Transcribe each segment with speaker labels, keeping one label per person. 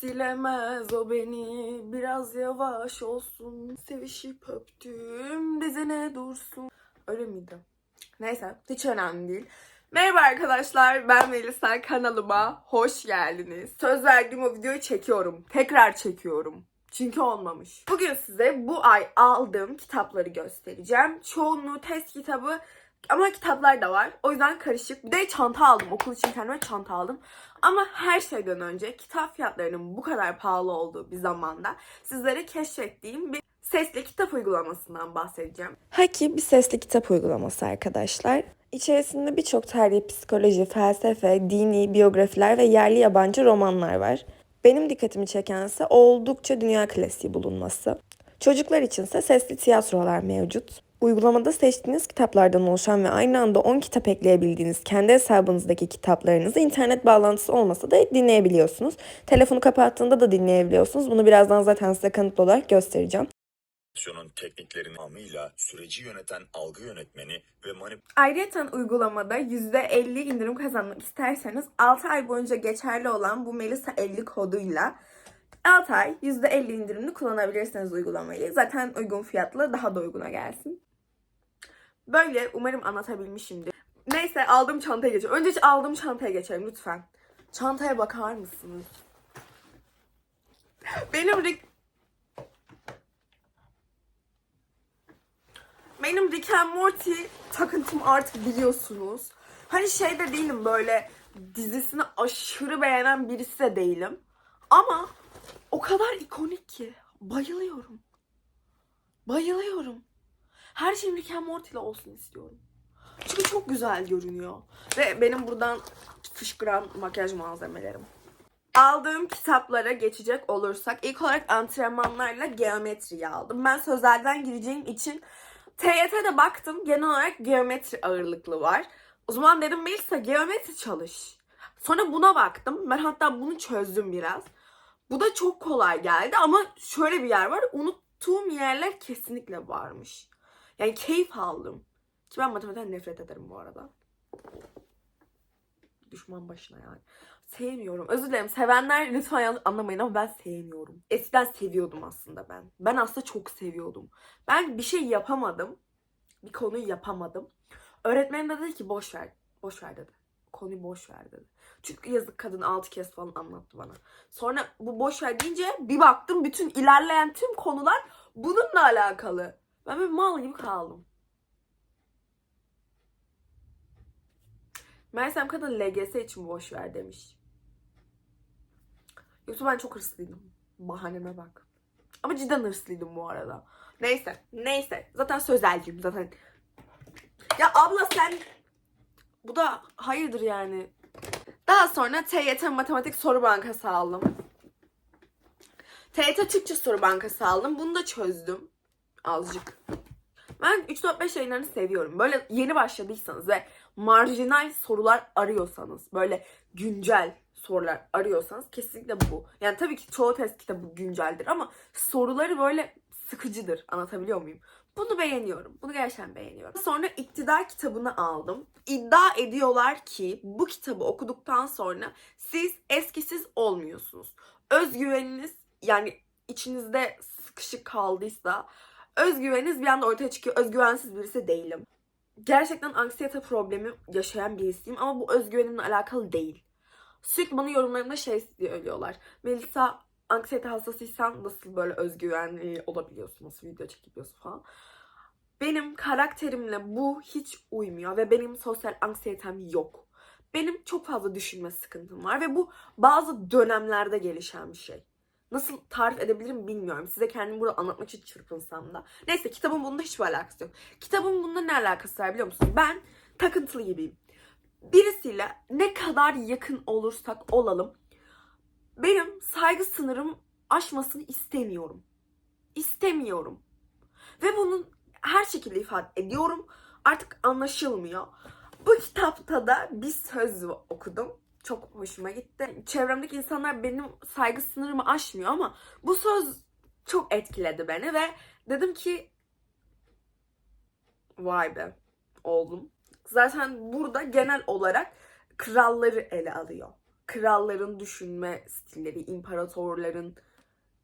Speaker 1: Silemez o beni biraz yavaş olsun Sevişip öptüğüm dizine dursun Öyle miydi? Neyse hiç önemli değil. Merhaba arkadaşlar ben Melisa kanalıma hoş geldiniz. Söz verdiğim o videoyu çekiyorum. Tekrar çekiyorum. Çünkü olmamış. Bugün size bu ay aldığım kitapları göstereceğim. Çoğunluğu test kitabı ama kitaplar da var. O yüzden karışık. Bir de çanta aldım. Okul için kendime çanta aldım. Ama her şeyden önce kitap fiyatlarının bu kadar pahalı olduğu bir zamanda sizlere keşfettiğim bir sesli kitap uygulamasından bahsedeceğim. Haki bir sesli kitap uygulaması arkadaşlar. İçerisinde birçok tarihi, psikoloji, felsefe, dini, biyografiler ve yerli yabancı romanlar var. Benim dikkatimi çekense oldukça dünya klasiği bulunması. Çocuklar içinse sesli tiyatrolar mevcut. Uygulamada seçtiğiniz kitaplardan oluşan ve aynı anda 10 kitap ekleyebildiğiniz kendi hesabınızdaki kitaplarınızı internet bağlantısı olmasa da dinleyebiliyorsunuz. Telefonu kapattığında da dinleyebiliyorsunuz. Bunu birazdan zaten size kanıtlı olarak göstereceğim.
Speaker 2: Tekniklerinin tamamıyla süreci yöneten algı yönetmeni ve manipülasyon
Speaker 1: Ayrıca uygulamada %50 indirim kazanmak isterseniz 6 ay boyunca geçerli olan bu Melisa 50 koduyla 6 ay %50 indirimli kullanabilirsiniz uygulamayı. Zaten uygun fiyatlı daha da uyguna gelsin. Böyle umarım anlatabilmişimdir. Neyse aldığım çantaya geçelim. Önce aldığım çantaya geçelim lütfen. Çantaya bakar mısınız? Benim Rick... Benim Rick and Morty takıntım artık biliyorsunuz. Hani şey de değilim böyle dizisini aşırı beğenen birisi de değilim. Ama o kadar ikonik ki. Bayılıyorum. Bayılıyorum. Her şeyim Rick and Morty ile olsun istiyorum. Çünkü çok güzel görünüyor. Ve benim buradan fışkıran makyaj malzemelerim. Aldığım kitaplara geçecek olursak ilk olarak antrenmanlarla geometriyi aldım. Ben sözelden gireceğim için TYT'de baktım genel olarak geometri ağırlıklı var. O zaman dedim Melisa geometri çalış. Sonra buna baktım. Ben hatta bunu çözdüm biraz. Bu da çok kolay geldi ama şöyle bir yer var. Unuttuğum yerler kesinlikle varmış. Yani keyif aldım. Ki ben matematikten nefret ederim bu arada. Düşman başına yani. Sevmiyorum. Özür dilerim. Sevenler lütfen yanlış anlamayın ama ben sevmiyorum. Eskiden seviyordum aslında ben. Ben aslında çok seviyordum. Ben bir şey yapamadım. Bir konuyu yapamadım. Öğretmenim de dedi ki boş ver. Boş ver dedi. Konuyu boş ver dedi. Çünkü yazık kadın 6 kez falan anlattı bana. Sonra bu boş ver deyince bir baktım bütün ilerleyen tüm konular bununla alakalı. Ben böyle mal gibi kaldım. Meğersem kadın LGS için boş ver demiş. Yoksa ben çok hırslıydım. Bahaneme bak. Ama cidden hırslıydım bu arada. Neyse. Neyse. Zaten sözelciyim zaten. Ya abla sen... Bu da hayırdır yani. Daha sonra TYT Matematik Soru Bankası aldım. TYT Türkçe Soru Bankası aldım. Bunu da çözdüm. Azıcık. Ben 3-4-5 yayınlarını seviyorum. Böyle yeni başladıysanız ve marjinal sorular arıyorsanız, böyle güncel sorular arıyorsanız kesinlikle bu. Yani tabii ki çoğu test kitabı günceldir ama soruları böyle sıkıcıdır. Anlatabiliyor muyum? Bunu beğeniyorum. Bunu gerçekten beğeniyorum. Sonra iktidar kitabını aldım. İddia ediyorlar ki bu kitabı okuduktan sonra siz eskisiz olmuyorsunuz. Özgüveniniz yani içinizde sıkışık kaldıysa özgüveniniz bir anda ortaya çıkıyor. Özgüvensiz birisi değilim. Gerçekten anksiyete problemi yaşayan birisiyim ama bu özgüvenimle alakalı değil. Sürekli bana yorumlarımda şey söylüyorlar. Melisa anksiyete hastasıysan nasıl böyle özgüvenli olabiliyorsun, nasıl video çekebiliyorsun falan. Benim karakterimle bu hiç uymuyor ve benim sosyal anksiyetem yok. Benim çok fazla düşünme sıkıntım var ve bu bazı dönemlerde gelişen bir şey. Nasıl tarif edebilirim bilmiyorum. Size kendimi burada anlatmak için çırpınsam da. Neyse kitabın bununla hiçbir alakası yok. Kitabın bununla ne alakası var biliyor musunuz? Ben takıntılı gibiyim. Birisiyle ne kadar yakın olursak olalım benim saygı sınırım aşmasını istemiyorum. İstemiyorum. Ve bunun her şekilde ifade ediyorum. Artık anlaşılmıyor. Bu kitapta da bir söz okudum. Çok hoşuma gitti. Çevremdeki insanlar benim saygı sınırımı aşmıyor ama bu söz çok etkiledi beni ve dedim ki vay be oldum. Zaten burada genel olarak kralları ele alıyor. kralların düşünme stilleri, imparatorların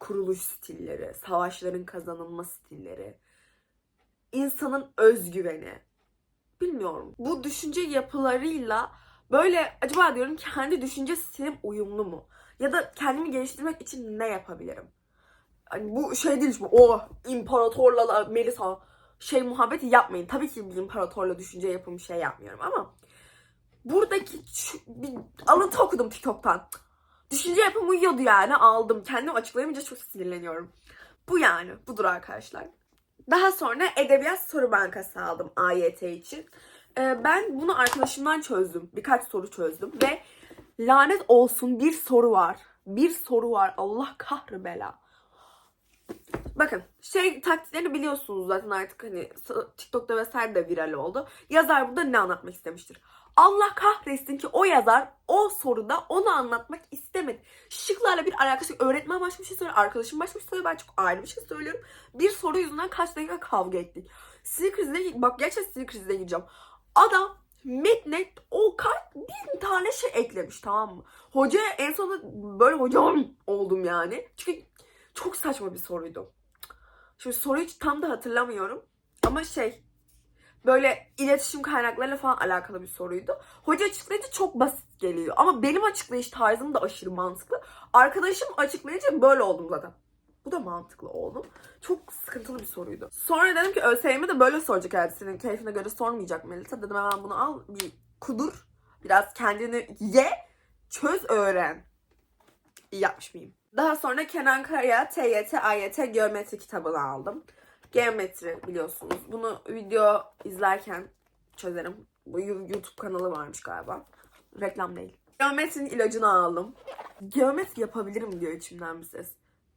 Speaker 1: kuruluş stilleri, savaşların kazanılma stilleri, insanın özgüveni. Bilmiyorum. Bu düşünce yapılarıyla böyle acaba diyorum kendi düşünce stilim uyumlu mu? Ya da kendimi geliştirmek için ne yapabilirim? Hani bu şey değil bu o imparatorla Melisa şey muhabbeti yapmayın. Tabii ki bir imparatorla düşünce yapımı şey yapmıyorum ama buradaki bir alıntı okudum TikTok'tan. Düşünce yapımı uyuyordu yani aldım. Kendim açıklayamayınca çok sinirleniyorum. Bu yani. Budur arkadaşlar. Daha sonra edebiyat soru bankası aldım AYT için. Ee, ben bunu arkadaşımdan çözdüm. Birkaç soru çözdüm ve lanet olsun bir soru var. Bir soru var. Allah kahrı bela. Bakın şey taktiklerini biliyorsunuz zaten artık hani TikTok'ta vesaire de viral oldu. Yazar burada ne anlatmak istemiştir? Allah kahretsin ki o yazar o soruda onu anlatmak istemedi. Şıklarla bir alakası. Öğretmen başka bir şey söylüyor, arkadaşım başka bir şey söylüyor. Ben çok ayrı bir şey söylüyorum. Bir soru yüzünden kaç dakika kavga ettik. Sinir krizine, bak gerçekten sinir krizine gireceğim. Adam metne o kaç bin tane şey eklemiş tamam mı? Hocaya en sonunda böyle hocam oldum yani. Çünkü çok saçma bir soruydu. Şimdi soruyu tam da hatırlamıyorum. Ama şey böyle iletişim kaynaklarıyla falan alakalı bir soruydu. Hoca açıklayınca çok basit geliyor. Ama benim açıklayış tarzım da aşırı mantıklı. Arkadaşım açıklayınca böyle oldum zaten. Bu da mantıklı oldum. Çok sıkıntılı bir soruydu. Sonra dedim ki ÖSYM de böyle soracak herhalde. Senin keyfine göre sormayacak Melisa. Dedim hemen bunu al bir kudur. Biraz kendini ye. Çöz öğren. İyi yapmış mıyım? Daha sonra Kenan Kaya TYT AYT geometri kitabını aldım. Geometri biliyorsunuz. Bunu video izlerken çözerim. Bu YouTube kanalı varmış galiba. Reklam değil. Geometrinin ilacını aldım. Geometri yapabilirim diyor içimden bir ses.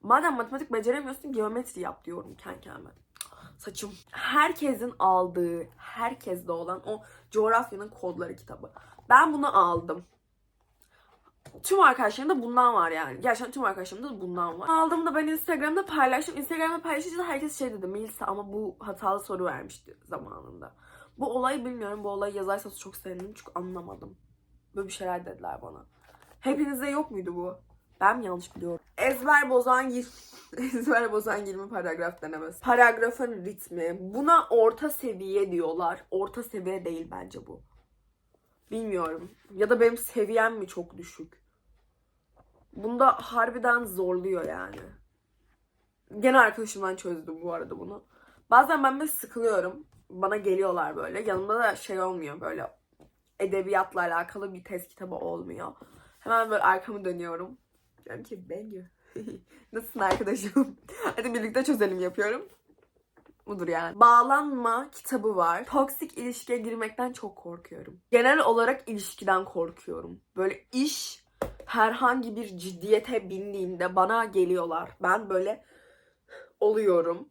Speaker 1: Madem matematik beceremiyorsun geometri yap diyorum kendi kendime. Saçım. Herkesin aldığı, herkeste olan o coğrafyanın kodları kitabı. Ben bunu aldım. Tüm arkadaşlarımda bundan var yani. Gerçekten tüm arkadaşlarımda da bundan var. Aldığımda ben Instagram'da paylaştım. Instagram'da paylaşınca herkes şey dedi. Melisa ama bu hatalı soru vermişti zamanında. Bu olayı bilmiyorum. Bu olayı yazarsanız çok sevinirim. Çünkü anlamadım. Böyle bir şeyler dediler bana. Hepinizde yok muydu bu? Ben mi yanlış biliyorum? Ezber bozan gir ezber bozan 20 paragraf denemesi. Paragrafın ritmi. Buna orta seviye diyorlar. Orta seviye değil bence bu. Bilmiyorum. Ya da benim seviyem mi çok düşük? Bunda harbiden zorluyor yani. Gene arkadaşımdan çözdüm bu arada bunu. Bazen ben böyle sıkılıyorum. Bana geliyorlar böyle. Yanımda da şey olmuyor böyle. Edebiyatla alakalı bir test kitabı olmuyor. Hemen böyle arkamı dönüyorum. Diyorum ki Bengü. Nasılsın arkadaşım? Hadi birlikte çözelim yapıyorum. Budur yani. Bağlanma kitabı var. Toksik ilişkiye girmekten çok korkuyorum. Genel olarak ilişkiden korkuyorum. Böyle iş herhangi bir ciddiyete bindiğinde bana geliyorlar. Ben böyle oluyorum.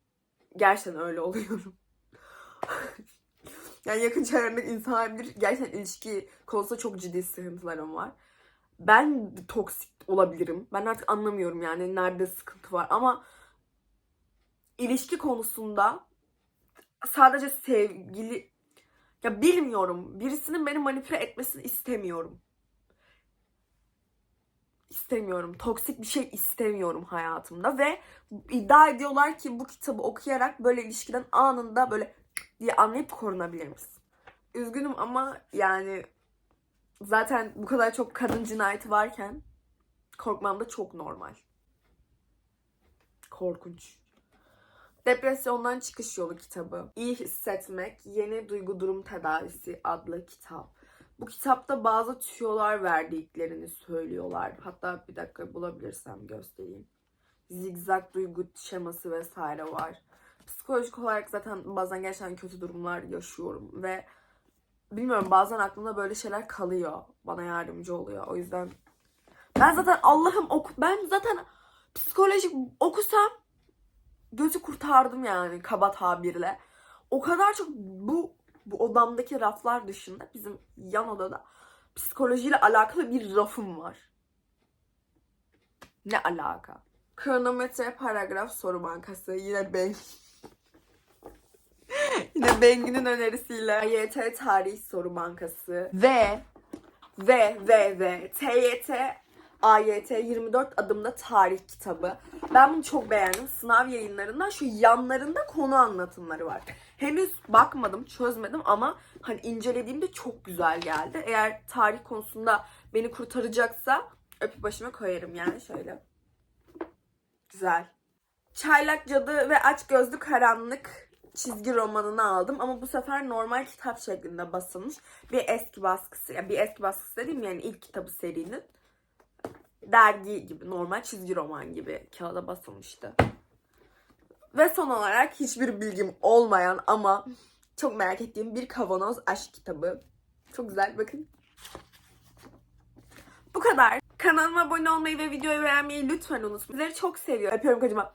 Speaker 1: Gerçekten öyle oluyorum. yani yakın çevremdeki insanlar bilir. Gerçekten ilişki konusunda çok ciddi sıkıntılarım var. Ben toksik olabilirim. Ben artık anlamıyorum yani nerede sıkıntı var ama ilişki konusunda sadece sevgili ya bilmiyorum. Birisinin beni manipüle etmesini istemiyorum. İstemiyorum. Toksik bir şey istemiyorum hayatımda ve iddia ediyorlar ki bu kitabı okuyarak böyle ilişkiden anında böyle diye anlayıp korunabilir misin? Üzgünüm ama yani zaten bu kadar çok kadın cinayeti varken korkmam da çok normal. Korkunç. Depresyondan Çıkış Yolu kitabı. İyi Hissetmek, Yeni Duygu Durum Tedavisi adlı kitap. Bu kitapta bazı tüyolar verdiklerini söylüyorlar. Hatta bir dakika bulabilirsem göstereyim. Zigzag duygu şeması vesaire var. Psikolojik olarak zaten bazen gerçekten kötü durumlar yaşıyorum ve bilmiyorum bazen aklımda böyle şeyler kalıyor. Bana yardımcı oluyor. O yüzden ben zaten Allah'ım oku ben zaten psikolojik okusam gözü kurtardım yani kaba tabirle. O kadar çok bu bu odamdaki raflar dışında bizim yan odada psikolojiyle alakalı bir rafım var. Ne alaka? Kronometre paragraf soru bankası yine ben yine Bengü'nün önerisiyle YT tarih soru bankası ve Ve ve ve TYT AYT 24 adımda tarih kitabı. Ben bunu çok beğendim. Sınav yayınlarından şu yanlarında konu anlatımları var. Henüz bakmadım, çözmedim ama hani incelediğimde çok güzel geldi. Eğer tarih konusunda beni kurtaracaksa öpüp başıma koyarım yani şöyle. Güzel. Çaylak Cadı ve Aç Gözlü Karanlık çizgi romanını aldım ama bu sefer normal kitap şeklinde basılmış bir eski baskısı. Yani bir eski baskısı dediğim yani ilk kitabı serinin dergi gibi normal çizgi roman gibi kağıda basılmıştı. Ve son olarak hiçbir bilgim olmayan ama çok merak ettiğim bir kavanoz aşk kitabı. Çok güzel bakın. Bu kadar. Kanalıma abone olmayı ve videoyu beğenmeyi lütfen unutmayın. Sizleri çok seviyorum. Öpüyorum kocaman.